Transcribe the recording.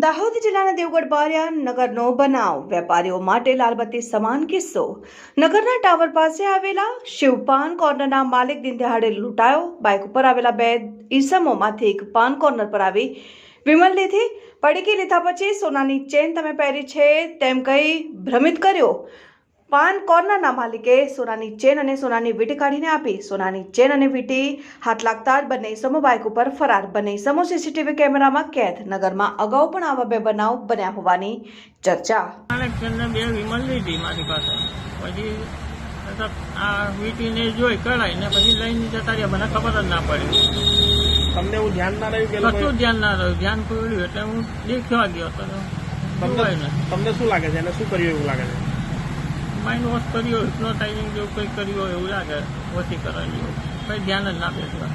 દાહોદ જિલ્લાના દેવગઢ બારિયા નગરનો બનાવ. વેપારીઓ માટે લાલબત્તી સમાન કિસ્સો. નગરના ટાવર પાસે આવેલા શિવપાન કોર્નરના માલિક દિનદહાડે લૂંટાયો. બાઇક ઉપર આવેલા બે ઈસમોમાંથી એક પાન કોર્નર પર આવી વિમલ લીધી. પડીકી લીધા પછી સોનાની ચેન તમે પહેરી છે તેમ કહી ભ્રમિત કર્યો. પાન કોર્નરના માલિકે સોનાની ચેન અને સોનાની વીટી કાઢીને આપી. સોનાની ચેન અને વીટી હાથ લાગતા જ બંને ઇસમો બાઇક ઉપર ફરાર. બંને ઇસમો સીસીટીવી કેમેરામાં કેદ. નગરમાં અગાઉ પણ આવા બે બનાવ બન્યા હોવાની ચર્ચા. બે વિમલ લીધી મારી પાસે. પછી આ વીટીને જોઈ કરાઈ ને પછી લઈને જતા રહ્યા. મને ખબર જ ના પડી. તમને હું ધ્યાન ના રહ્યું કશું ધ્યાન ના રહ્યું. ધ્યાન ખોલ્યું એટલે હું દેખવા ગયો તો તમને શું લાગે છે? એને શું કર્યું એવું લાગે છે? માઇન્ડ વોશ કર્યો હિપ્નોટાઇઝિંગ જેવું કંઈ કર્યું હોય એવું લાગે ઓછી કરાવી કઈ ધ્યાન જ ના બેસવા